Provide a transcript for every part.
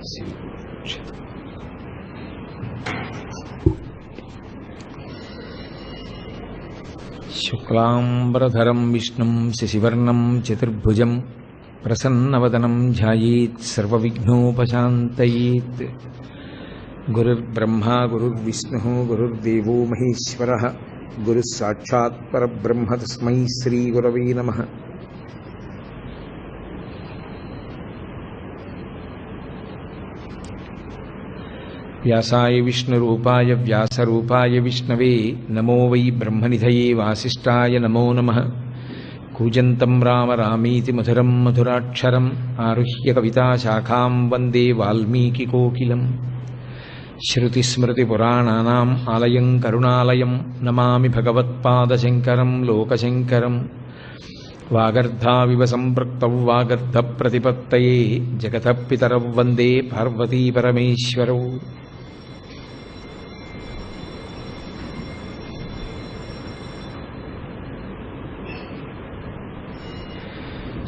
శుక్లాంబరధరం విష్ణుం శశివర్ణం చతుర్భుజం ప్రసన్నవదనం ధ్యాయేత్ సర్వవిఘ్నోపశాంతయేత్. గురుర్బ్రహ్మా గురుర్విష్ణుः గురుర్దేవో మహేశ్వరः. గురుస్సాక్షాత్పరబ్రహ్మ తస్మై శ్రీగురవే నమः. వ్యాసాయ విష్ణురూపాయ వ్యాసరూపాయ విష్ణవే నమో వై బ్రహ్మనిధయే వాసిష్ఠాయ నమో నమ. కూజంతం రామ రామీతి మధురం మధురాక్షరం ఆరుహ్య కవితాశాఖాం వందే వాల్మీకికోకిలం. శృతిస్మృతిపురాణానాం ఆలయం కరుణాలయం నమామి భగవత్పాదశంకరం లోకశంకరం. వాగర్ధావివ సంపృక్తౌ వాగర్ధప్రతిపత్తయే జగతః పితరౌ వందే పార్వతీపరమేశ్వరౌ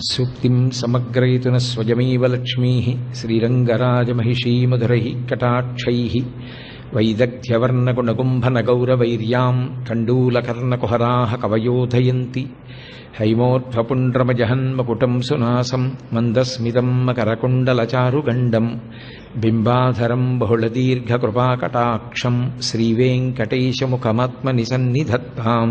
సూక్తిం సమగ్రయతున స్వయమేవ లక్ష్మీ శ్రీరంగరాజమహిషీమధురై కటాక్షై వైదగ్ధ్యవర్ణగుణగుంభనగౌరవైర్యాం కండూలకర్ణకుహరా కవయోధయంతి హైమోర్ధ్వపుండ్రమజహన్మకుటం సునాసం మందస్మితం మకరకుండలచారుగండం బింబాధరం బహుళదీర్ఘకృపాకటాక్షం శ్రీవేంకటేశముఖమాత్మని సన్నిధత్తాం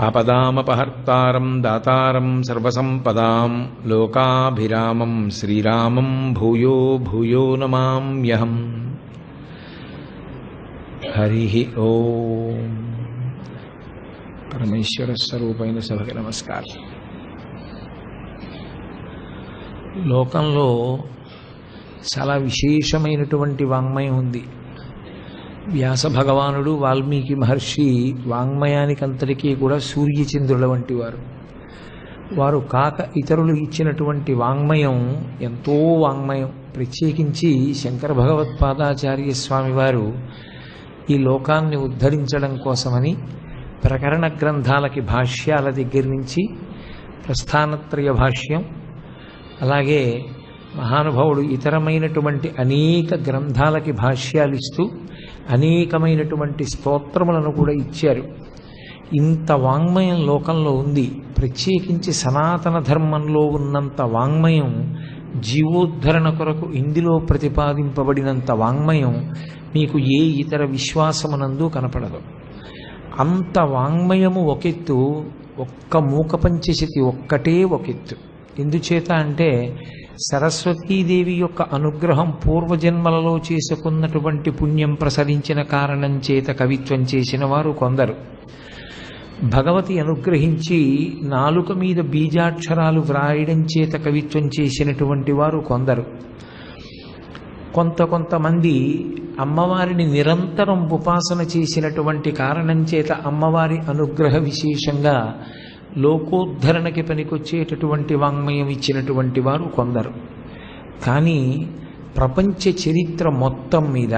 ఆపదామపహర్తారం దాతారం సర్వసంపదాం లోకాభిరామం శ్రీరామం భూయో భూయో నమామ్యహం హరి ఓం పరమేశ్వర స్వరూపైన సభకి నమస్కారం. లోకంలో చాలా విశేషమైనటువంటి వాంగ్మయం ఉంది. వ్యాస భగవానుడు వాల్మీకి మహర్షి వాంగ్మయానికంతటికీ కూడా సూర్యచంద్రుల వంటి వారు. వారు కాక ఇతరులు ఇచ్చినటువంటి వాంగ్మయం ఎంతో వాంగ్మయం. ప్రత్యేకించి శంకర భగవత్పాదాచార్య స్వామి వారు ఈ లోకాన్ని ఉద్ధరించడం కోసమని ప్రకరణ గ్రంథాలకి భాష్యాల దగ్గర నుంచి ప్రస్థానత్రయ భాష్యం అలాగే మహానుభావుడు ఇతరమైనటువంటి అనేక గ్రంథాలకి భాష్యాలు ఇస్తూ అనేకమైనటువంటి స్తోత్రములను కూడా ఇచ్చారు. ఇంత వాంగ్మయం లోకంలో ఉంది. ప్రత్యేకించి సనాతన ధర్మంలో ఉన్నంత వాంగ్మయం జీవోద్ధరణ కొరకు ఇందులో ప్రతిపాదింపబడినంత వాంగ్మయం మీకు ఏ ఇతర విశ్వాసమునందు కనపడదు. అంత వాంగ్మయము ఒకెత్తు ఒక్క మూకపంచశతి ఒక్కటే ఒకెత్తు. ఎందుచేత అంటే సరస్వతీదేవి యొక్క అనుగ్రహం పూర్వజన్మలలో చేసుకున్నటువంటి పుణ్యం ప్రసరించిన కారణం చేత కవిత్వం చేసిన వారు కొందరు. భగవతి అనుగ్రహించి నాలుక మీద బీజాక్షరాలు వ్రాయడం చేత కవిత్వం చేసినటువంటి వారు కొందరు. కొంత కొంతమంది అమ్మవారిని నిరంతరం ఉపాసన చేసినటువంటి కారణం చేత అమ్మవారి అనుగ్రహ విశేషంగా లోకోద్ధరణకి పనికొచ్చేటటువంటి వాంగ్మయం ఇచ్చినటువంటి వారు కొందరు. కానీ ప్రపంచ చరిత్ర మొత్తం మీద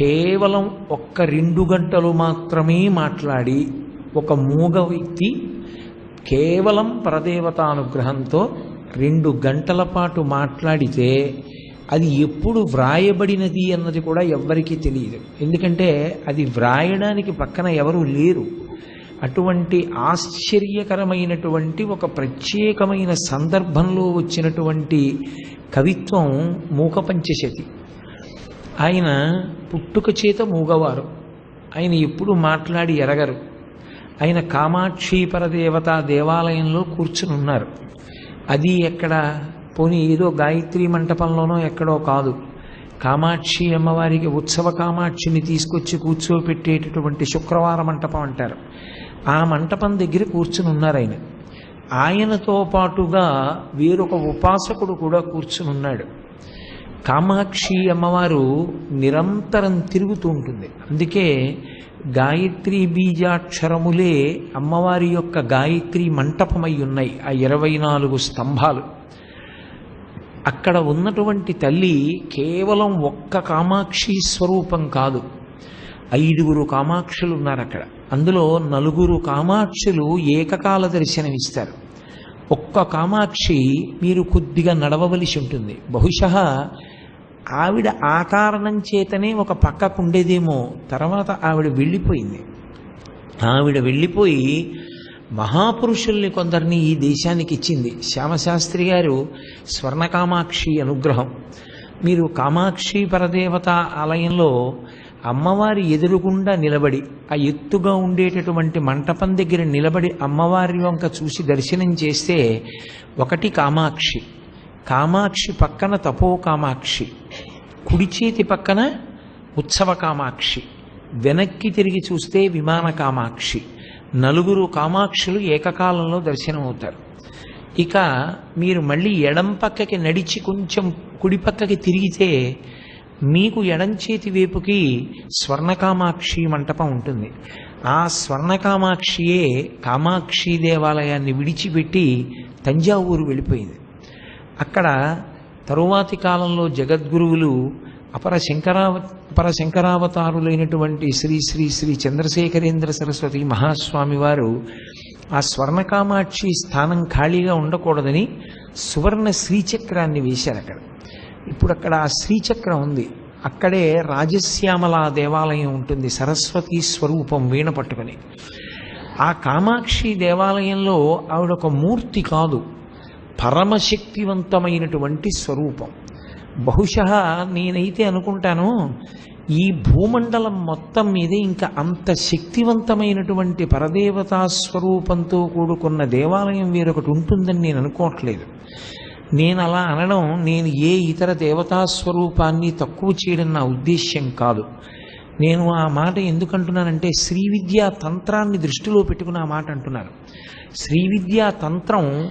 కేవలం ఒక్క రెండు గంటలు మాత్రమే మాట్లాడి ఒక మూగ వ్యక్తి కేవలం పరదేవతానుగ్రహంతో రెండు గంటల పాటు మాట్లాడితే అది ఎప్పుడు వ్రాయబడినది అన్నది కూడా ఎవ్వరికీ తెలియదు. ఎందుకంటే అది వ్రాయడానికి పక్కన ఎవరు లేరు. అటువంటి ఆశ్చర్యకరమైనటువంటి ఒక ప్రత్యేకమైన సందర్భంలో వచ్చినటువంటి కవిత్వం మూక పంచశతి ఆయన పుట్టుక చేత మూగవారు. ఆయన ఎప్పుడు మాట్లాడి ఎరగరు. ఆయన కామాక్షి పరదేవత దేవాలయంలో కూర్చుని ఉన్నారు. అది ఎక్కడ పోనీ ఏదో గాయత్రి మంటపంలోనో ఎక్కడో కాదు. కామాక్షి అమ్మవారికి ఉత్సవ కామాక్షిని తీసుకొచ్చి కూర్చోపెట్టేటటువంటి శుక్రవార మంటపం అంటారు. ఆ మంటపం దగ్గర కూర్చుని ఉన్నారు ఆయన. ఆయనతో పాటుగా వేరొక ఉపాసకుడు కూడా కూర్చుని ఉన్నాడు. కామాక్షి అమ్మవారు నిరంతరం తిరుగుతూ ఉంటుంది. అందుకే గాయత్రి బీజాక్షరములే అమ్మవారి యొక్క గాయత్రి మంటపమై ఉన్నాయి ఆ ఇరవై నాలుగు స్తంభాలు. అక్కడ ఉన్నటువంటి తల్లి కేవలం ఒక్క కామాక్షి స్వరూపం కాదు. ఐదుగురు కామాక్షులు ఉన్నారు అక్కడ. అందులో నలుగురు కామాక్షులు ఏకకాల దర్శనమిస్తారు. ఒక్క కామాక్షి మీరు కొద్దిగా నడవవలసి ఉంటుంది. బహుశ ఆవిడ ఆ కారణం చేతనే ఒక పక్కకు ఉండేదేమో తర్వాత ఆవిడ వెళ్ళిపోయింది. ఆవిడ వెళ్ళిపోయి మహాపురుషుల్ని కొందరిని ఈ దేశానికి ఇచ్చింది. శ్యామశాస్త్రి గారు స్వర్ణకామాక్షి అనుగ్రహం. మీరు కామాక్షి పరదేవత ఆలయంలో అమ్మవారి ఎదురుగుండా నిలబడి ఆ ఎత్తుగా ఉండేటటువంటి మంటపం దగ్గర నిలబడి అమ్మవారి వంక చూసి దర్శనం చేస్తే ఒకటి కామాక్షి. కామాక్షి పక్కన తపో కామాక్షి కుడి చేతి పక్కన ఉత్సవ కామాక్షి. వెనక్కి తిరిగి చూస్తే విమాన కామాక్షి. నలుగురు కామాక్షులు ఏకకాలంలో దర్శనమవుతారు. ఇక మీరు మళ్ళీ ఎడం పక్కకి నడిచి కొంచెం కుడి పక్కకి తిరిగితే మీకు ఎడంచేతి వైపుకి స్వర్ణకామాక్షి మంటపం ఉంటుంది. ఆ స్వర్ణకామాక్షియే కామాక్షి దేవాలయాన్ని విడిచిపెట్టి తంజావూరు వెళ్ళిపోయింది. అక్కడ తరువాతి కాలంలో జగద్గురువులు అపర శంకరావ అపర శంకరావతారులైనటువంటి శ్రీ శ్రీ శ్రీ చంద్రశేఖరేంద్ర సరస్వతి మహాస్వామి వారు ఆ స్వర్ణకామాక్షి స్థానం ఖాళీగా ఉండకూడదని సువర్ణ శ్రీచక్రాన్ని వేశారు అక్కడ ఇప్పుడు అక్కడ శ్రీచక్రం ఉంది. అక్కడే రాజశ్యామల దేవాలయం ఉంటుంది. సరస్వతి స్వరూపం వీణ పట్టుకొని. ఆ కామాక్షి దేవాలయంలో ఆవిడ ఒక మూర్తి కాదు. పరమశక్తివంతమైనటువంటి స్వరూపం. బహుశ నేనైతే అనుకుంటాను ఈ భూమండలం మొత్తం మీద ఇంకా అంత శక్తివంతమైనటువంటి పరదేవతా స్వరూపంతో కూడుకున్న దేవాలయం వేరొకటి ఉంటుందని నేను అనుకోవట్లేదు. నేను అలా అనడం నేను ఏ ఇతర దేవతా స్వరూపాన్ని తక్కువ చేయడం నా ఉద్దేశ్యం కాదు. నేను ఆ మాట ఎందుకంటున్నానంటే శ్రీ విద్యా తంత్రాన్ని దృష్టిలో పెట్టుకుని ఆ మాట అంటున్నాను శ్రీ విద్యా తంత్రం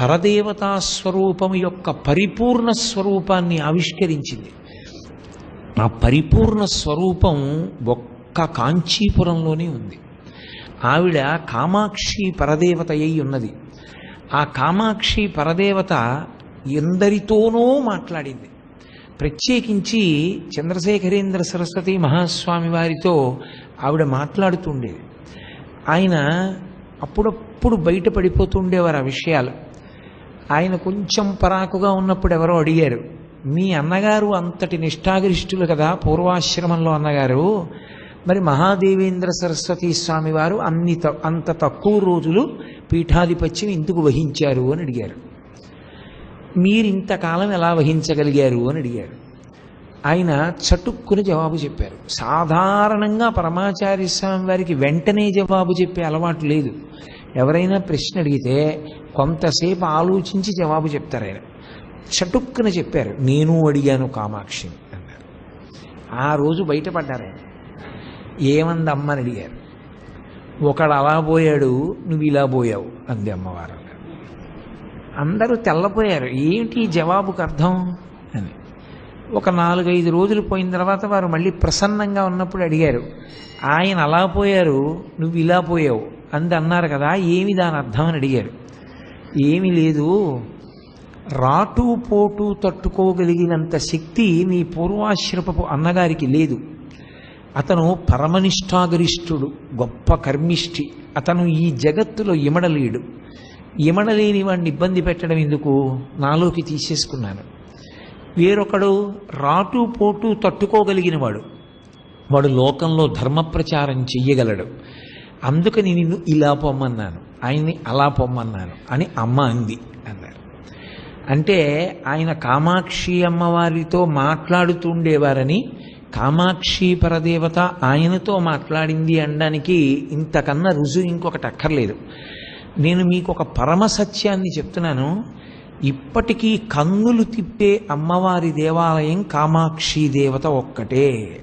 పరదేవతా స్వరూపం యొక్క పరిపూర్ణ స్వరూపాన్ని ఆవిష్కరించింది. ఆ పరిపూర్ణ స్వరూపం ఒక్క కాంచీపురంలోనే ఉంది. ఆవిడ కామాక్షి పరదేవత అయి ఉన్నది. ఆ కామాక్షి పరదేవత ఎందరితోనో మాట్లాడింది. ప్రత్యేకించి చంద్రశేఖరేంద్ర సరస్వతి మహాస్వామి వారితో ఆవిడ మాట్లాడుతుండేది ఆయన అప్పుడప్పుడు బయట పడిపోతుండేవారు ఆ విషయాలు. ఆయన కొంచెం పరాకుగా ఉన్నప్పుడు ఎవరో అడిగారు మీ అన్నగారు అంతటి నిష్ఠాగరిష్ఠులు కదా పూర్వాశ్రమంలో అన్నగారు? మరి మహాదేవేంద్ర సరస్వతి స్వామి వారు అన్ని త- అంత తక్కువ రోజులు పీఠాధిపత్యం ఎందుకు వహించారు? అని అడిగారు. మీరు ఇంతకాలం ఎలా వహించగలిగారు అని అడిగారు ఆయన చటుక్కుని జవాబు చెప్పారు. సాధారణంగా పరమాచార్య స్వామి వారికి వెంటనే జవాబు చెప్పే అలవాటు లేదు. ఎవరైనా ప్రశ్న అడిగితే కొంతసేపు ఆలోచించి జవాబు చెప్తారు ఆయన. చటుక్కున చెప్పారు. నేను అడిగాను కామాక్షిని అన్నారు. ఆ రోజు బయటపడ్డారు ఆయన. ఏమంది అమ్మని అడిగారు. ఒకడు అలా పోయాడు నువ్వు ఇలా పోయావు అంది అమ్మవారు. అందరూ తెల్లపోయారు ఏమిటి జవాబుకు అర్థం? అని. ఒక నాలుగైదు రోజులు పోయిన తర్వాత వారు మళ్ళీ ప్రసన్నంగా ఉన్నప్పుడు అడిగారు ఆయన అలా పోయారు నువ్వు ఇలా పోయావు అంది అన్నారు కదా ఏమి దాని అర్థం అని అడిగారు. ఏమీ లేదు రాటు పోటు తట్టుకోగలిగినంత శక్తి నీ పూర్వాశ్రపపు అన్నగారికి లేదు. అతను పరమనిష్టాగరిష్ఠుడు గొప్ప కర్మిష్ఠి అతను ఈ జగత్తులో ఇమడలేడు. ఇమడలేని వాడిని ఇబ్బంది పెట్టడం ఎందుకు? నాలోకి తీసేసుకున్నాను. వేరొకడు రాటు పోటు తట్టుకోగలిగిన వాడు వాడు లోకంలో ధర్మ ప్రచారం చెయ్యగలడు. అందుకని నిన్ను ఇలా పొమ్మన్నాను. ఆయన్ని అలా పొమ్మన్నాను అని అమ్మ అంది అన్నారు. అంటే ఆయన కామాక్షి అమ్మవారితో మాట్లాడుతుండేవారని కామాక్షి పరదేవత ఆయనతో మాట్లాడింది అనడానికి ఇంతకన్నా రుజువు ఇంకొకటి అక్కర్లేదు. నేను మీకు ఒక పరమ సత్యాన్ని చెప్తున్నాను. ఇప్పటికీ కన్నులు తిప్పే అమ్మవారి దేవాలయం కామాక్షి దేవత ఒక్కటే.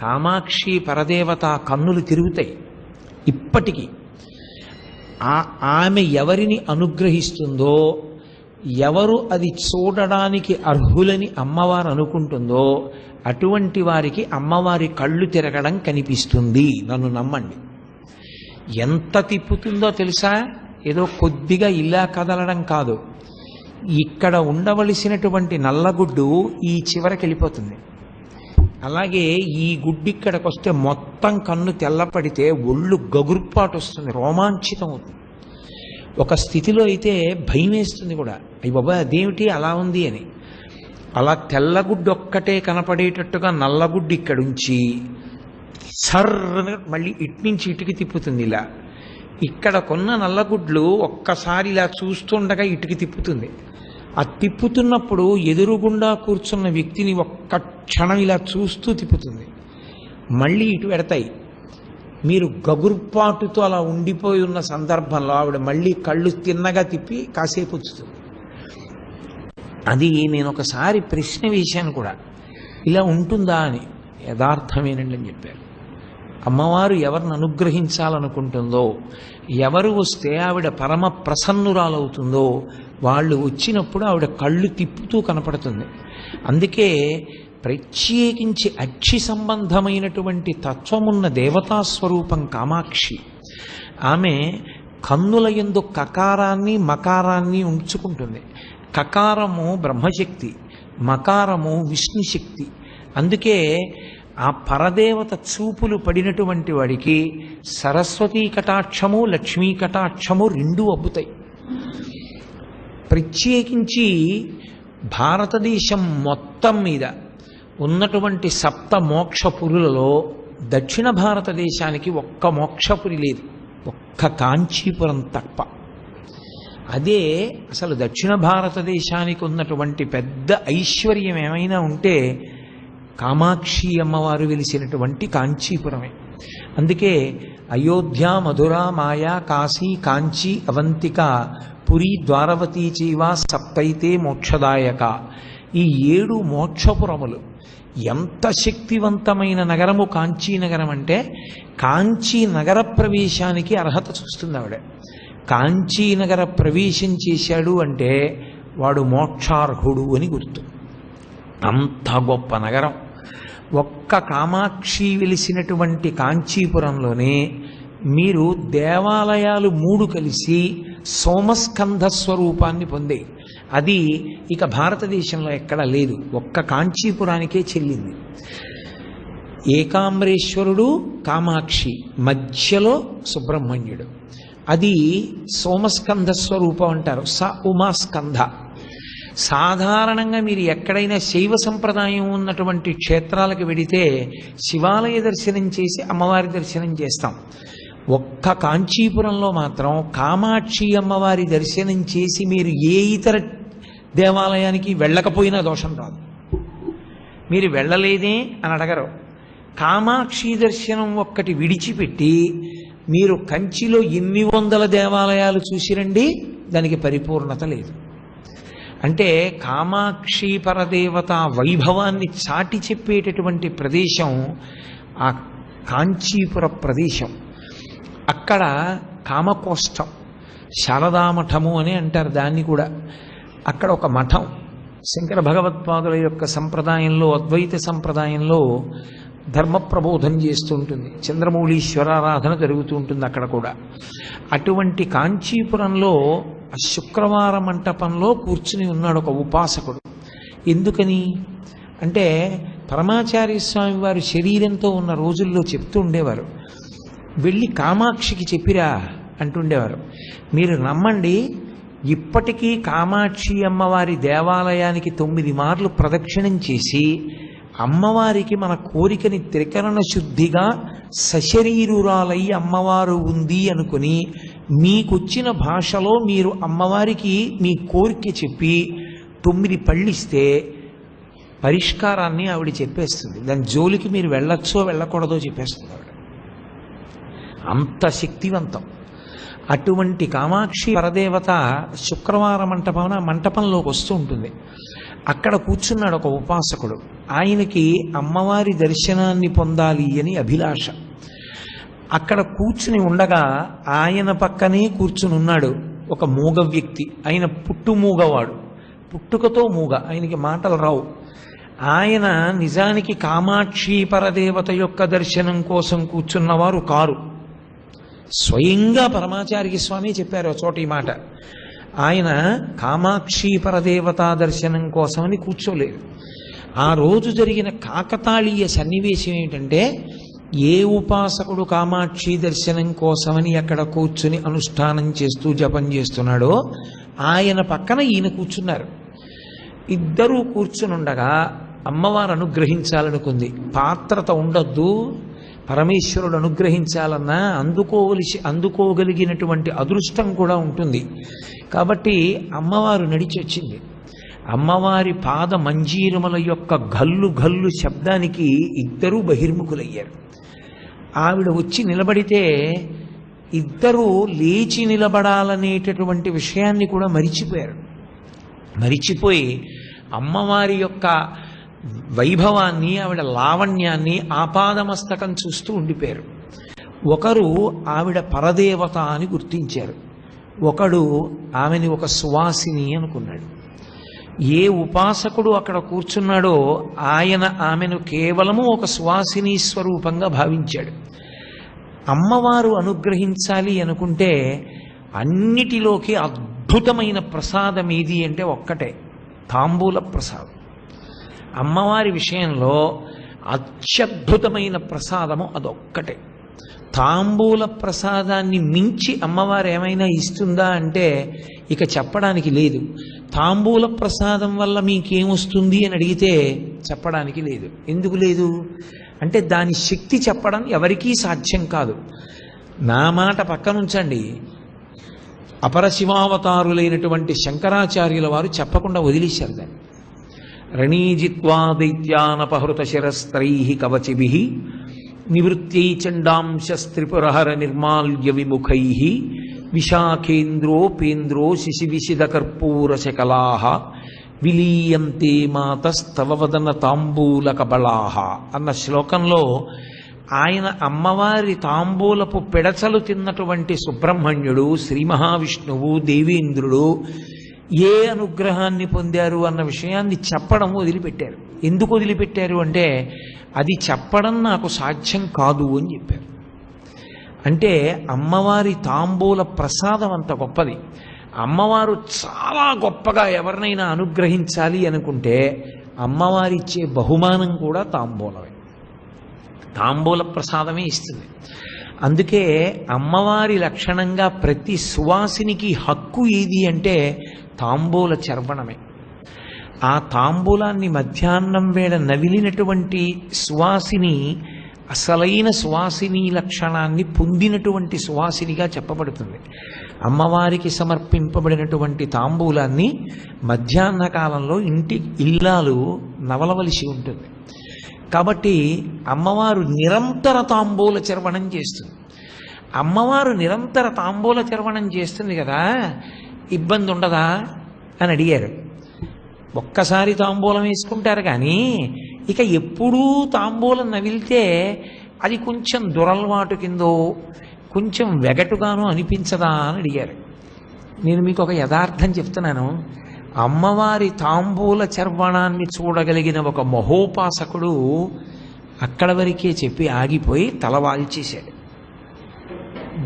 కామాక్షి పరదేవత కన్నులు తిరుగుతాయి. ఇప్పటికీ ఆ ఆమె ఎవరిని అనుగ్రహిస్తుందో ఎవరు అది చూడడానికి అర్హులని అమ్మవారు అనుకుంటుందో అటువంటి వారికి అమ్మవారి కళ్ళు తిరగడం కనిపిస్తుంది. నన్ను నమ్మండి. ఎంత తిప్పుతుందో తెలుసా? ఏదో కొద్దిగా ఇలా కదలడం కాదు. ఇక్కడ ఉండవలసినటువంటి నల్లగుడ్డు ఈ చివరికి వెళ్ళిపోతుంది. అలాగే ఈ గుడ్డు ఇక్కడికి వస్తే మొత్తం కన్ను తెల్లపడితే ఒళ్ళు గగుర్పాటు వస్తుంది రోమాంచితం అవుతుంది. ఒక స్థితిలో అయితే భయం వేస్తుంది కూడా. అయ్యి బాబా అదేమిటి? అలా ఉంది అని. అలా తెల్లగుడ్డు ఒక్కటే కనపడేటట్టుగా నల్లగుడ్డు ఇక్కడ ఉంచి సర్రన మళ్ళీ ఇటు నుంచి ఇటుకి తిప్పుతుంది ఇలా. ఇక్కడ కొన్న నల్లగుడ్లు ఒక్కసారి ఇలా చూస్తుండగా ఇటుకి తిప్పుతుంది. ఆ తిప్పుతున్నప్పుడు ఎదురుగుండా కూర్చున్న వ్యక్తిని ఒక్క క్షణం ఇలా చూస్తూ తిప్పుతుంది. మళ్ళీ ఇటు పెడతాయి. మీరు గగుర్పాటుతో అలా ఉండిపోయి ఉన్న సందర్భంలో ఆవిడ మళ్ళీ కళ్ళు తిన్నగా తిప్పి కాసేపు వచ్చుతుంది అది నేను ఒకసారి ప్రశ్న వేశాను కూడా. ఇలా ఉంటుందా అని. యథార్థమేనండి అని చెప్పారు. అమ్మవారు ఎవరిని అనుగ్రహించాలనుకుంటుందో ఎవరు వస్తే ఆవిడ పరమ ప్రసన్నురాలవుతుందో వాళ్ళు వచ్చినప్పుడు ఆవిడ కళ్ళు తిప్పుతూ కనపడుతుంది. అందుకే ప్రత్యేకించి అక్షి సంబంధమైనటువంటి తత్వమున్న దేవతా స్వరూపం కామాక్షి. ఆమె కన్నుల ఎందు కకారాన్ని మకారాన్ని ఉంచుకుంటుంది. కకారము బ్రహ్మశక్తి మకారము విష్ణుశక్తి. అందుకే ఆ పరదేవత చూపులు పడినటువంటి వాడికి సరస్వతీ కటాక్షము లక్ష్మీ కటాక్షము రెండూ అబ్బుతాయి. ప్రత్యేకించి భారతదేశం మొత్తం మీద ఉన్నటువంటి సప్త మోక్షపురులలో దక్షిణ భారతదేశానికి ఒక్క మోక్షపురి లేదు. ఒక్క కాంచీపురం తప్ప. అదే అసలు దక్షిణ భారతదేశానికి ఉన్నటువంటి పెద్ద ఐశ్వర్యం ఏమైనా ఉంటే కామాక్షి అమ్మవారు వెలిసినటువంటి కాంచీపురమే. అందుకే అయోధ్య మధుర మాయా కాశీ కాంచీ అవంతిక పురి ద్వారవతి చీవ సప్తైతే మోక్షదాయక. ఈ ఏడు మోక్షపురములు ఎంత శక్తివంతమైన నగరము కాంచీ నగరం అంటే కాంచీ నగర ప్రవేశానికి అర్హత చూస్తుంది ఆవిడ కాంచీ నగర ప్రవేశం చేశాడు అంటే వాడు మోక్షార్హుడు అని గుర్తు. అంత గొప్ప నగరం. ఒక్క కామాక్షి వెలిసినటువంటి కాంచీపురంలోనే మీరు దేవాలయాలు మూడు కలిసి సోమస్కంధ స్వరూపాన్ని పొందే. అది ఇక భారతదేశంలో ఎక్కడా లేదు. ఒక్క కాంచీపురానికే చెల్లింది. ఏకాంబరేశ్వరుడు కామాక్షి మధ్యలో సుబ్రహ్మణ్యుడు. అది సోమస్కంధ స్వరూపం అంటారు. స ఉమాస్కంధ. సాధారణంగా మీరు ఎక్కడైనా శైవ సంప్రదాయం ఉన్నటువంటి క్షేత్రాలకు వెడితే శివాలయ దర్శనం చేసి అమ్మవారి దర్శనం చేస్తాం. ఒక్క కాంచీపురంలో మాత్రం కామాక్షి అమ్మవారి దర్శనం చేసి మీరు ఏ ఇతర దేవాలయానికి వెళ్ళకపోయినా దోషం రాదు. మీరు వెళ్ళలేదే అని అడగరు. కామాక్షి దర్శనం ఒక్కటి విడిచిపెట్టి మీరు కంచిలో ఎన్ని వందల దేవాలయాలు చూసిరండి దానికి పరిపూర్ణత లేదు. అంటే కామాక్షి పరదేవత వైభవాన్ని చాటి చెప్పేటటువంటి ప్రదేశం ఆ కాంచీపుర ప్రదేశం. అక్కడ కామకోష్టం. శారదామఠము అని అంటారు దాన్ని కూడా. అక్కడ ఒక మఠం. శంకర భగవత్పాదుల యొక్క సంప్రదాయంలో అద్వైత సంప్రదాయంలో ధర్మ ప్రబోధం చేస్తుంటుంది. చంద్రమౌళీశ్వరారాధన జరుగుతూ ఉంటుంది అక్కడ కూడా. అటువంటి కాంచీపురంలో ఆ శుక్రవార మంటపంలో కూర్చుని ఉన్నాడు ఒక ఉపాసకుడు. ఎందుకని? అంటే పరమాచార్య స్వామి వారి శరీరంతో ఉన్న రోజుల్లో చెప్తూ ఉండేవారు. వెళ్ళి కామాక్షికి చెప్పిరా అంటుండేవారు. మీరు నమ్మండి ఇప్పటికీ కామాక్షి అమ్మవారి దేవాలయానికి తొమ్మిది మార్లు ప్రదక్షిణం చేసి అమ్మవారికి మన కోరికని త్రికరణ శుద్ధిగా సశరీరురాలై అమ్మవారు ఉంది అనుకుని మీకొచ్చిన భాషలో మీరు అమ్మవారికి మీ కోరిక చెప్పి తొమ్మిది పళ్ళిస్తే పరిష్కారాన్ని ఆవిడ చెప్పేస్తుంది. దాని జోలికి మీరు వెళ్ళొచ్చో వెళ్ళకూడదో చెప్పేస్తుంది ఆవిడ. అంత శక్తివంతం. అటువంటి కామాక్షి పరదేవత శుక్రవార మంటపం మంటపంలోకి వస్తూ ఉంటుంది. అక్కడ కూర్చున్నాడు ఒక ఉపాసకుడు. ఆయనకి అమ్మవారి దర్శనాన్ని పొందాలి అని అభిలాష. అక్కడ కూర్చుని ఉండగా ఆయన పక్కనే కూర్చుని ఉన్నాడు ఒక మూగ వ్యక్తి. ఆయన పుట్టు మూగవాడు పుట్టుకతో మూగ. ఆయనకి మాటలు రావు. ఆయన నిజానికి కామాక్షి పరదేవత యొక్క దర్శనం కోసం కూర్చున్నవారు కారు. స్వయంగా పరమాచార్య స్వామి చెప్పారు ఒక చోట ఈ మాట. ఆయన కామాక్షి పరదేవతా దర్శనం కోసమని కూర్చోలేదు. ఆ రోజు జరిగిన కాకతాళీయ సన్నివేశం ఏంటంటే ఏ ఉపాసకుడు కామాక్షి దర్శనం కోసమని అక్కడ కూర్చుని అనుష్ఠానం చేస్తూ జపం చేస్తున్నాడో ఆయన పక్కన ఈయన కూర్చున్నారు. ఇద్దరూ కూర్చునుండగా అమ్మవారు అనుగ్రహించాలనుకుంది. పాత్రత ఉండొద్దు పరమేశ్వరుడు అనుగ్రహించాలన్నా అందుకోవలసి అందుకోగలిగినటువంటి అదృష్టం కూడా ఉంటుంది. కాబట్టి అమ్మవారు నడిచి వచ్చింది అమ్మవారి పాద మంజీరముల యొక్క గల్లు గల్లు శబ్దానికి ఇద్దరూ బహిర్ముఖులయ్యారు. ఆవిడ వచ్చి నిలబడితే ఇద్దరూ లేచి నిలబడాలనేటటువంటి విషయాన్ని కూడా మరిచిపోయారు. మరిచిపోయి అమ్మవారి యొక్క వైభవాన్ని ఆవిడ లావణ్యాన్ని ఆపాదమస్తకం చూస్తూ ఉండిపోయారు. ఒకరు ఆవిడ పరదేవత అని గుర్తించారు. ఒకడు ఆమెని ఒక సువాసిని అనుకున్నాడు. ఏ ఉపాసకుడు అక్కడ కూర్చున్నాడో ఆయన ఆమెను కేవలము ఒక సువాసిని స్వరూపంగా భావించాడు. అమ్మవారు అనుగ్రహించాలి అనుకుంటే అన్నిటిలోకి అద్భుతమైన ప్రసాదం ఏది అంటే ఒక్కటే తాంబూల ప్రసాదం. అమ్మవారి విషయంలో అత్యద్భుతమైన ప్రసాదము అదొక్కటే. తాంబూల ప్రసాదాన్ని మించి అమ్మవారు ఏమైనా ఇస్తుందా అంటే ఇక చెప్పడానికి లేదు. తాంబూల ప్రసాదం వల్ల మీకేమొస్తుంది అని అడిగితే చెప్పడానికి లేదు. ఎందుకు లేదు? అంటే దాని శక్తి చెప్పడం ఎవరికీ సాధ్యం కాదు. నా మాట పక్కనుంచండి. అపరశివావతారులైనటువంటి శంకరాచార్యుల వారు చెప్పకుండా వదిలేశారు దాన్ని. రణీజిత్వా దైత్యానపహృత శిరస్త్రై కవచిభి నివృత్యై చండాంశస్త్రిపురహర నిర్మాల్య విముఖై విశాఖేంద్రోపేంద్రో శిశివిశిద కర్పూర శకలా విలీయంతే మాతస్తవ వదన తాంబూల కబళాహ అన్న శ్లోకంలో ఆయన అమ్మవారి తాంబూలపు పెడచలు తిన్నటువంటి సుబ్రహ్మణ్యుడు శ్రీ మహావిష్ణువు దేవేంద్రుడు ఏ అనుగ్రహాన్ని పొందారు అన్న విషయాన్ని చెప్పడం వదిలిపెట్టారు. ఎందుకు వదిలిపెట్టారు అంటే అది చెప్పడం నాకు సాధ్యం కాదు అని చెప్పారు. అంటే అమ్మవారి తాంబూల ప్రసాదం అంత గొప్పది. అమ్మవారు చాలా గొప్పగా ఎవరినైనా అనుగ్రహించాలి అనుకుంటే అమ్మవారిచ్చే బహుమానం కూడా తాంబూలమే. తాంబూల ప్రసాదమే ఇస్తుంది. అందుకే అమ్మవారి లక్షణంగా ప్రతి సువాసినికి హక్కు ఏది అంటే తాంబూల చర్వణమే. ఆ తాంబూలాన్ని మధ్యాహ్నం వేళ నవిలినటువంటి సువాసిని అసలైన సువాసిని లక్షణాన్ని పొందినటువంటి సువాసినిగా చెప్పబడుతుంది. అమ్మవారికి సమర్పింపబడినటువంటి తాంబూలాన్ని మధ్యాహ్న కాలంలో ఇంటి ఇల్లాలు నవలవలసి ఉంటుంది. కాబట్టి అమ్మవారు నిరంతర తాంబూల చర్వణం చేస్తుంది. అమ్మవారు నిరంతర తాంబూల చర్వణం చేస్తుంది కదా ఇబ్బంది ఉండదా అని అడిగారు. ఒక్కసారి తాంబూలం వేసుకుంటారు కానీ ఇక ఎప్పుడూ తాంబూలం నవిలితే అది కొంచెం దురలవాటు కిందో కొంచెం వెగటుగాను అనిపించదా అని అడిగారు. నేను మీకు ఒక యథార్థం చెప్తున్నాను. అమ్మవారి తాంబూల చర్వణాన్ని చూడగలిగిన ఒక మహోపాసకుడు అక్కడ వరకే చెప్పి ఆగిపోయి తలవాల్చేశాడు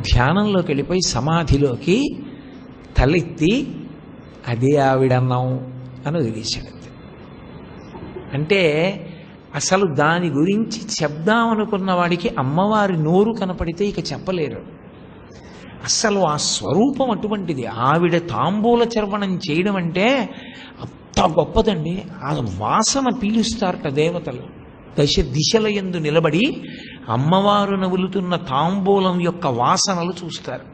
ధ్యానంలోకి వెళ్ళిపోయి సమాధిలోకి తలెత్తి అదే ఆవిడన్నాం అని వదిలేశాడు. అంటే అసలు దాని గురించి చెప్దామనుకున్న వాడికి అమ్మవారి నోరు కనపడితే ఇక చెప్పలేరు. అసలు ఆ స్వరూపం అటువంటిది. ఆవిడ తాంబూల చర్వణం చేయడం అంటే అంత గొప్పదండి. ఆ వాసన పీలుస్తారట దేవతలు. దశ దిశల యందు నిలబడి అమ్మవారు నవ్వులుతున్న తాంబూలం యొక్క వాసనలు చూస్తారు.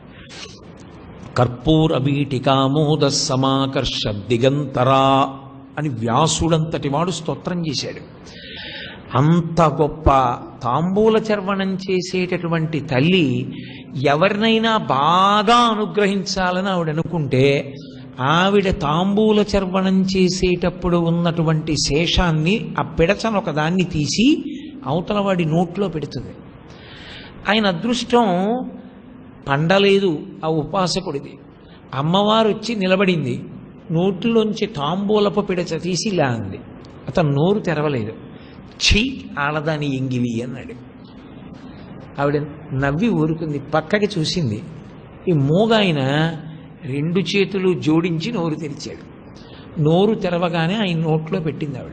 కర్పూర వీటికామోద సమాకర్ష దిగంతరా అని వ్యాసుడంతటి వాడు స్తోత్రం చేశాడు. అంత గొప్ప తాంబూల చర్వణం చేసేటటువంటి తల్లి ఎవరినైనా బాగా అనుగ్రహించాలని ఆవిడ అనుకుంటే ఆవిడ తాంబూల చర్వణం చేసేటప్పుడు ఉన్నటువంటి శేషాన్ని ఆ పిడచను ఒకదాన్ని తీసి అవతల వాడి నోట్లో పెడుతుంది. ఆయన అదృష్టం పండలేదు ఆ ఉపాసకుడిది. అమ్మవారు వచ్చి నిలబడింది. నోట్లోంచి తాంబూలపు పిడచ తీసి ఇలా అంది. అతను నోరు తెరవలేదు. ఛీ ఆడదాని ఎంగిలి అన్నాడు. ఆవిడ నవ్వి ఊరుకుంది. పక్కకి చూసింది. ఈ మూగాయన రెండు చేతులు జోడించి నోరు తెరిచాడు. నోరు తెరవగానే ఆయన నోట్లో పెట్టింది ఆవిడ.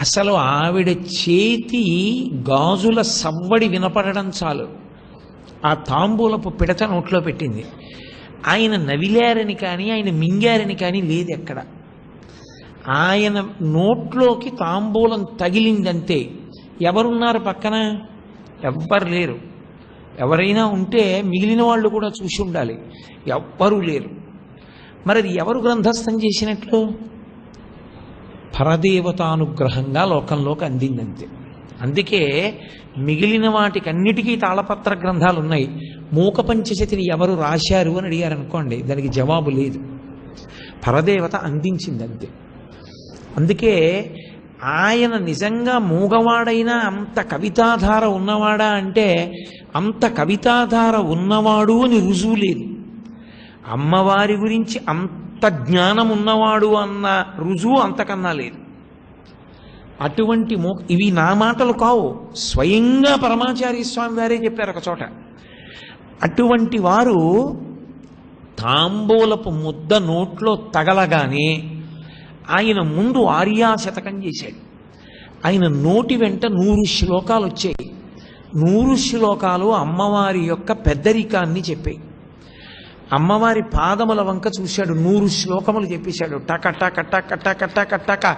అసలు ఆవిడ చేతి గాజుల సవ్వడి వినపడడం చాలు. ఆ తాంబూలపు పిడత నోట్లో పెట్టింది. ఆయన నవిలారని కానీ ఆయన మింగారని కానీ లేదు ఎక్కడ. ఆయన నోట్లోకి తాంబూలం తగిలిందంతే ఎవరున్నారు పక్కన? ఎవ్వరు లేరు. ఎవరైనా ఉంటే మిగిలిన వాళ్ళు కూడా చూసి ఉండాలి. ఎవ్వరూ లేరు. మరి అది ఎవరు గ్రంథస్థం చేసినట్లు? పరదేవతానుగ్రహంగా లోకంలోకి అందిందంతే. అందుకే మిగిలిన వాటికన్నిటికీ తాళపత్ర గ్రంథాలు ఉన్నాయి మూక పంచశతిని ఎవరు రాశారు అని అడిగారు అనుకోండి దానికి జవాబు లేదు. పరదేవత అందించిందంతే. అందుకే ఆయన నిజంగా మూగవాడైనా అంత కవితాధార ఉన్నవాడా అంటే అంత కవితాధార ఉన్నవాడు అని రుజువు లేదు. అమ్మవారి గురించి అంత జ్ఞానం ఉన్నవాడు అన్న రుజువు అంతకన్నా లేదు. అటువంటి మో ఇవి నా మాటలు కావు. స్వయంగా పరమాచార్య స్వామి వారే చెప్పారు ఒక చోట. అటువంటి వారు తాంబూలపు ముద్ద నోట్లో తగలగానే ఆయన ముందు ఆర్యా శతకం చేశాడు. ఆయన నోటి వెంట నూరు శ్లోకాలు వచ్చాయి. నూరు శ్లోకాలు అమ్మవారి యొక్క పెద్దరికాన్ని చెప్పాయి. అమ్మవారి పాదముల వంక చూశాడు నూరు శ్లోకములు చెప్పేశాడు. టక టక టక టక టక టక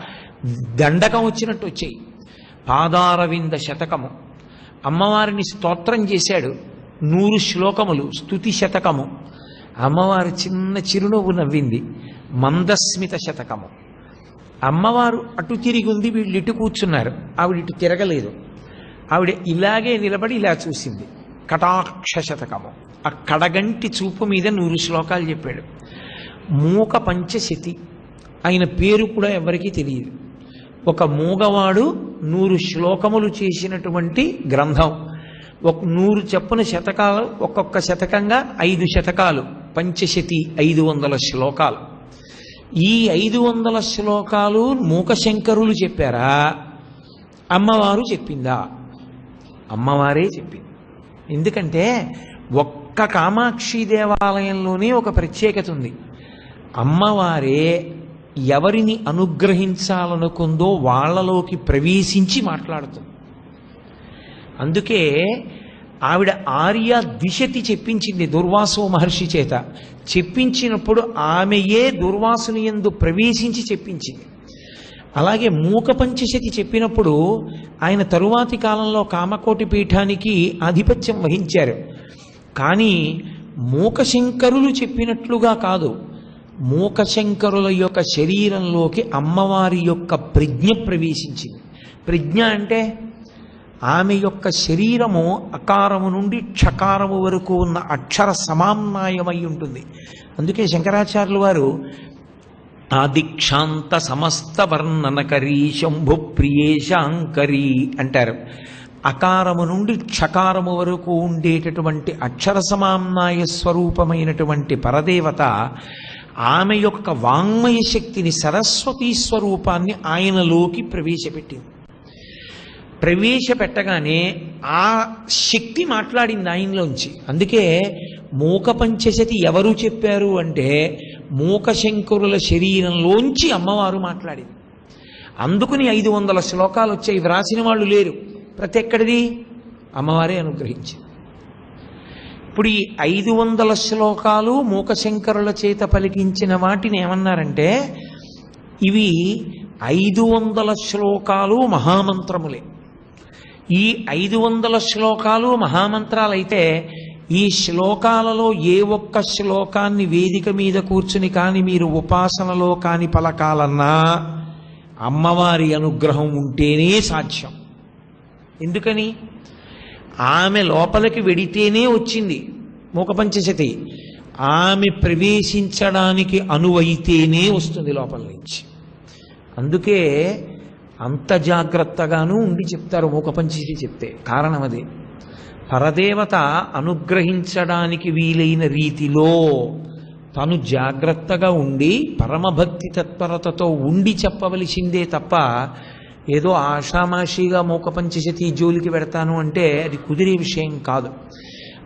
దండకం వచ్చినట్టు వచ్చాయి. పాదారవింద శతకము. అమ్మవారిని స్తోత్రం చేశాడు నూరు శ్లోకములు స్థుతి శతకము. అమ్మవారు చిన్న చిరునవ్వు నవ్వింది మందస్మిత శతకము. అమ్మవారు అటు తిరిగి ఉంది వీళ్ళు ఇటు కూర్చున్నారు. ఆవిడ ఇటు తిరగలేదు. ఆవిడ ఇలాగే నిలబడి ఇలా చూసింది. కటాక్ష శతకము ఆ కడగంటి చూపు మీద నూరు శ్లోకాలు చెప్పాడు. మూక పంచశతి. ఆయన పేరు కూడా ఎవరికీ తెలియదు. ఒక మూగవాడు నూరు శ్లోకములు చేసినటువంటి గ్రంథం. ఒక నూరు చెప్పున శతకాలు ఒక్కొక్క శతకంగా ఐదు శతకాలు. పంచశతి ఐదు వందల శ్లోకాలు. ఈ ఐదు వందల శ్లోకాలు మూకశంకరులు చెప్పారా? అమ్మవారు చెప్పిందా? అమ్మవారే చెప్పింది. ఎందుకంటే ఒక్క కామాక్షి దేవాలయంలోనే ఒక ప్రత్యేకత ఉంది. అమ్మవారే ఎవరిని అనుగ్రహించాలనుకుందో వాళ్ళలోకి ప్రవేశించి మాట్లాడుతుంది. అందుకే ఆవిడ ఆర్య దిశతి చెప్పించింది దుర్వాసు మహర్షి చేత. చెప్పించినప్పుడు ఆమెయే దుర్వాసుని ఎందు ప్రవేశించి చెప్పించింది. అలాగే మూక పంచశతి చెప్పినప్పుడు ఆయన తరువాతి కాలంలో కామకోటి పీఠానికి ఆధిపత్యం వహించారు. కానీ మూకశంకరులు చెప్పినట్లుగా కాదు. మూకశంకరుల యొక్క శరీరంలోకి అమ్మవారి యొక్క ప్రజ్ఞ ప్రవేశించింది. ప్రజ్ఞ అంటే ఆమె యొక్క శరీరము అకారము నుండి క్షకారము వరకు ఉన్న అక్షర సమామ్నాయమై ఉంటుంది. అందుకే శంకరాచార్యులు వారు ఆదిక్షాంత సమస్త వర్ణనకరీ శంభు ప్రియేశాంకరీ అంటారు. అకారము నుండి క్షకారము వరకు ఉండేటటువంటి అక్షర సమామ్నాయ స్వరూపమైనటువంటి పరదేవత ఆమె యొక్క వాంగ్మయ శక్తిని సరస్వతీ స్వరూపాన్ని ఆయనలోకి ప్రవేశపెట్టింది. ప్రవేశపెట్టగానే ఆ శక్తి మాట్లాడింది ఆయనలోంచి. అందుకే మూక పంచశతి ఎవరు చెప్పారు అంటే మూకశంకరుల శరీరంలోంచి అమ్మవారు మాట్లాడింది. అందుకుని ఐదు వందల శ్లోకాలు వచ్చాయి. వ్రాసిన వాళ్ళు లేరు. ప్రతి ఎక్కడిది? అమ్మవారే అనుగ్రహించింది. ఇప్పుడు ఈ ఐదు వందల శ్లోకాలు మూకశంకరుల చేత పలికించిన వాటిని ఏమన్నారంటే ఇవి ఐదు వందల శ్లోకాలు మహామంత్రములే. ఈ ఐదు వందల శ్లోకాలు మహామంత్రాలైతే ఈ శ్లోకాలలో ఏ ఒక్క శ్లోకాన్ని వేదిక మీద కూర్చుని కానీ మీరు ఉపాసనలో కాని పలకాలన్నా అమ్మవారి అనుగ్రహం ఉంటేనే సాధ్యం. ఎందుకని? ఆమె లోపలికి వెడితేనే వచ్చింది మూకపంచశతి. ఆమె ప్రవేశించడానికి అనువైతేనే వస్తుంది లోపల నుంచి. అందుకే అంత జాగ్రత్తగానూ ఉండి చెప్తారు మూకపంచశతి చెప్తే. కారణం అదే. పరదేవత అనుగ్రహించడానికి వీలైన రీతిలో తను జాగ్రత్తగా ఉండి పరమభక్తి తత్పరతతో ఉండి చెప్పవలసిందే తప్ప ఏదో ఆషామాషిగా మూకపంచశతి జోలికి పెడతాను అంటే అది కుదిరే విషయం కాదు.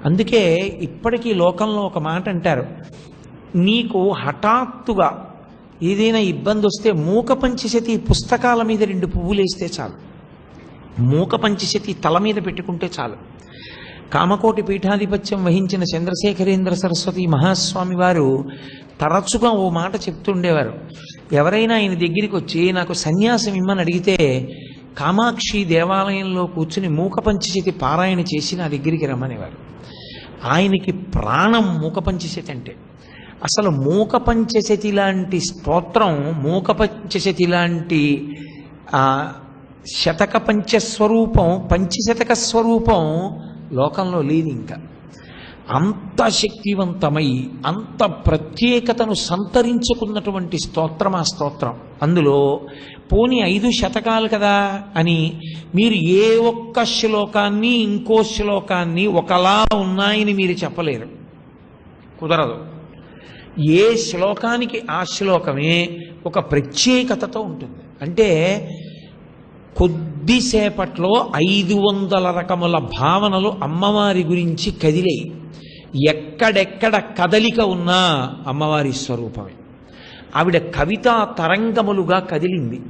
అందుకే ఇప్పటికీ లోకంలో ఒక మాట అంటారు నీకు హఠాత్తుగా ఏదైనా ఇబ్బంది వస్తే మూక పంచశతి పుస్తకాల మీద రెండు పువ్వులు వేస్తే చాలు. మూక పంచశతి తల మీద పెట్టుకుంటే చాలు. కామకోటి పీఠాధిపత్యం వహించిన చంద్రశేఖరేంద్ర సరస్వతి మహాస్వామి వారు తరచుగా ఓ మాట చెప్తుండేవారు. ఎవరైనా ఆయన దగ్గరికి వచ్చి నాకు సన్యాసం ఇమ్మని అడిగితే కామాక్షి దేవాలయంలో కూర్చుని మూక పంచశతి పారాయణ చేసి నా దగ్గరికి రమ్మనేవారు. ఆయనకి ప్రాణం మూక పంచశతి అంటే. అసలు మూక పంచశతి లాంటి స్తోత్రం మూక పంచశతి లాంటి శతక పంచస్వరూపం పంచశతక స్వరూపం లోకంలో లేదు ఇంకా. అంత శక్తివంతమై అంత ప్రత్యేకతను సంతరించుకున్నటువంటి స్తోత్రం ఆ స్తోత్రం. అందులో పోని ఐదు శతకాలు కదా అని మీరు ఏ ఒక్క శ్లోకాన్ని ఇంకో శ్లోకాన్ని ఒకలా ఉన్నాయని మీరు చెప్పలేరు. కుదరదు. ఏ శ్లోకానికి ఆ శ్లోకమే ఒక ప్రత్యేకతతో ఉంటుంది. అంటే కొద్దిసేపట్లో ఐదు వందల రకముల భావనలు అమ్మవారి గురించి కదిలేయి ఎక్కడెక్కడ కదలిక ఉన్నా అమ్మవారి స్వరూపమే. ఆవిడ కవితా తరంగములుగా కదిలింది.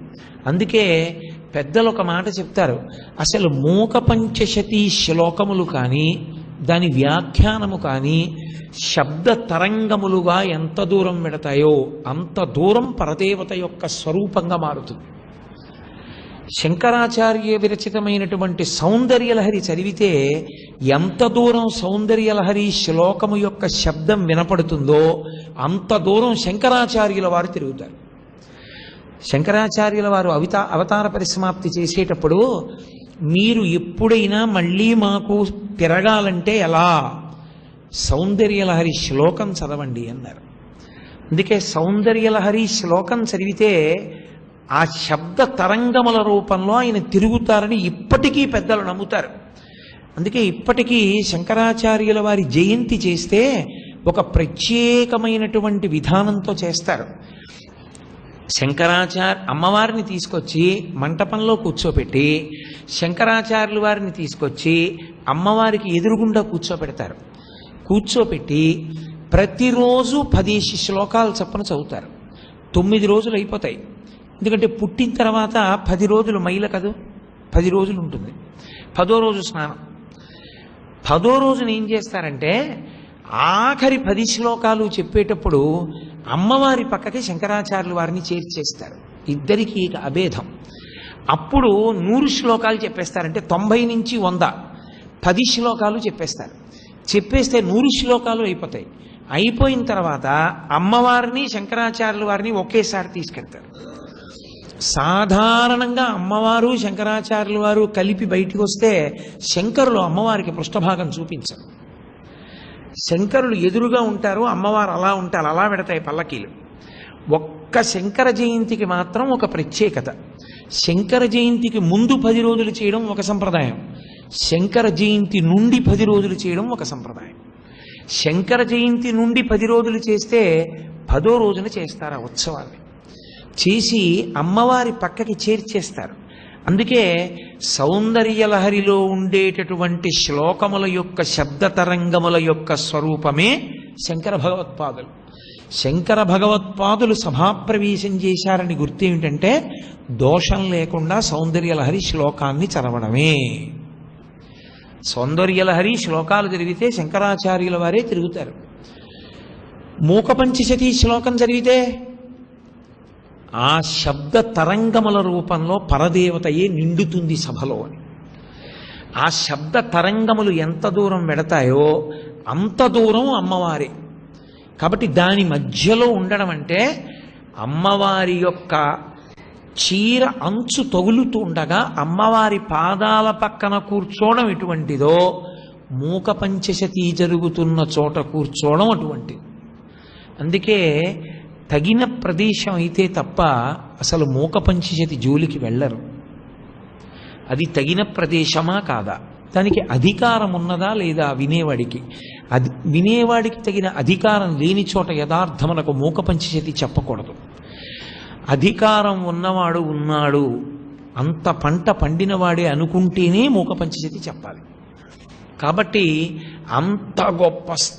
అందుకే పెద్దలు ఒక మాట చెప్తారు. అసలు మూక పంచశతి శ్లోకములు కానీ దాని వ్యాఖ్యానము కానీ శబ్ద తరంగములుగా ఎంత దూరం పెడతాయో అంత దూరం పరదేవత యొక్క స్వరూపంగా మారుతుంది. శంకరాచార్య విరచితమైనటువంటి సౌందర్యలహరి చదివితే ఎంత దూరం సౌందర్యలహరి శ్లోకము యొక్క శబ్దం వినపడుతుందో అంత దూరం శంకరాచార్యుల వారు తిరుగుతారు. శంకరాచార్యుల వారు అవిత అవతార పరిసమాప్తి చేసేటప్పుడు మీరు ఎప్పుడైనా మళ్ళీ మాకు తిరగాలంటే ఎలా? సౌందర్యలహరి శ్లోకం చదవండి అన్నారు. అందుకే సౌందర్యలహరి శ్లోకం చదివితే ఆ శబ్ద తరంగముల రూపంలో ఆయన తిరుగుతారని ఇప్పటికీ పెద్దలు నమ్ముతారు. అందుకే ఇప్పటికీ శంకరాచార్యుల వారి జయంతి చేస్తే ఒక ప్రత్యేకమైనటువంటి విధానంతో చేస్తారు. శంకరాచార్య అమ్మవారిని తీసుకొచ్చి మంటపంలో కూర్చోపెట్టి శంకరాచార్యులు వారిని తీసుకొచ్చి అమ్మవారికి ఎదురుగుండా కూర్చోపెడతారు. కూర్చోపెట్టి ప్రతిరోజు పదేసి శ్లోకాలు చప్పున చదువుతారు. తొమ్మిది రోజులు అయిపోతాయి. ఎందుకంటే పుట్టిన తర్వాత పది రోజులు మైల కదూ? పది రోజులు ఉంటుంది. పదో రోజు స్నానం. పదో రోజున ఏం చేస్తారంటే ఆఖరి పది శ్లోకాలు చెప్పేటప్పుడు అమ్మవారి పక్కకి శంకరాచార్యులు వారిని చేర్చేస్తారు. ఇద్దరికి ఇక అభేదం. అప్పుడు నూరు శ్లోకాలు చెప్పేస్తారంటే తొంభై నుంచి వంద పది శ్లోకాలు చెప్పేస్తారు. చెప్పేస్తే నూరు శ్లోకాలు అయిపోతాయి. అయిపోయిన తర్వాత అమ్మవారిని శంకరాచార్యుల వారిని ఒకేసారి తీసుకెళ్తారు. సాధారణంగా అమ్మవారు శంకరాచార్యుల వారు కలిపి బయటికి వస్తే శంకరులు అమ్మవారికి పృష్ఠభాగం చూపించరు. శంకరులు ఎదురుగా ఉంటారు అమ్మవారు అలా ఉంటారు అలా పెడతాయి పల్లకీలు. ఒక్క శంకర జయంతికి మాత్రం ఒక ప్రత్యేకత. శంకర జయంతికి ముందు పది రోజులు చేయడం ఒక సంప్రదాయం. శంకర జయంతి నుండి పది రోజులు చేయడం ఒక సంప్రదాయం. శంకర జయంతి నుండి పది రోజులు చేస్తే పదో రోజున చేస్తారు ఆ ఉత్సవాన్ని చేసి అమ్మవారి పక్కకి చేర్చేస్తారు. అందుకే సౌందర్యలహరిలో ఉండేటటువంటి శ్లోకముల యొక్క శబ్ద తరంగముల యొక్క స్వరూపమే శంకర భగవత్పాదులు. శంకర భగవత్పాదులు సభాప్రవేశం చేశారని గుర్తు ఏమిటంటే దోషం లేకుండా సౌందర్యలహరి శ్లోకాన్ని చదవడమే. సౌందర్యలహరి శ్లోకాలు జరిగితే శంకరాచార్యుల వారే తిరుగుతారు. మూకపంచశతి శ్లోకం జరిగితే ఆ శబ్ద తరంగముల రూపంలో పరదేవతయే నిండుతుంది సభలో అని. ఆ శబ్ద తరంగములు ఎంత దూరం వెడతాయో అంత దూరం అమ్మవారే. కాబట్టి దాని మధ్యలో ఉండడం అంటే అమ్మవారి యొక్క చీర అంచు తగులుతూ ఉండగా అమ్మవారి పాదాల పక్కన కూర్చోవడం ఎటువంటిదో మూక పంచశతి జరుగుతున్న చోట కూర్చోవడం అటువంటిది. అందుకే తగిన ప్రదేశం అయితే తప్ప అసలు మూక పంచశతి జోలికి వెళ్ళరు. అది తగిన ప్రదేశమా కాదా? దానికి అధికారం ఉన్నదా లేదా వినేవాడికి? అది వినేవాడికి తగిన అధికారం లేని చోట యథార్థమునకు మూక పంచశతి చెప్పకూడదు. అధికారం ఉన్నవాడు ఉన్నాడు. అంత పంట పండినవాడే అనుకుంటేనే మూక పంచశతి చెప్పాలి. కాబట్టి అంత గొప్ప స్థ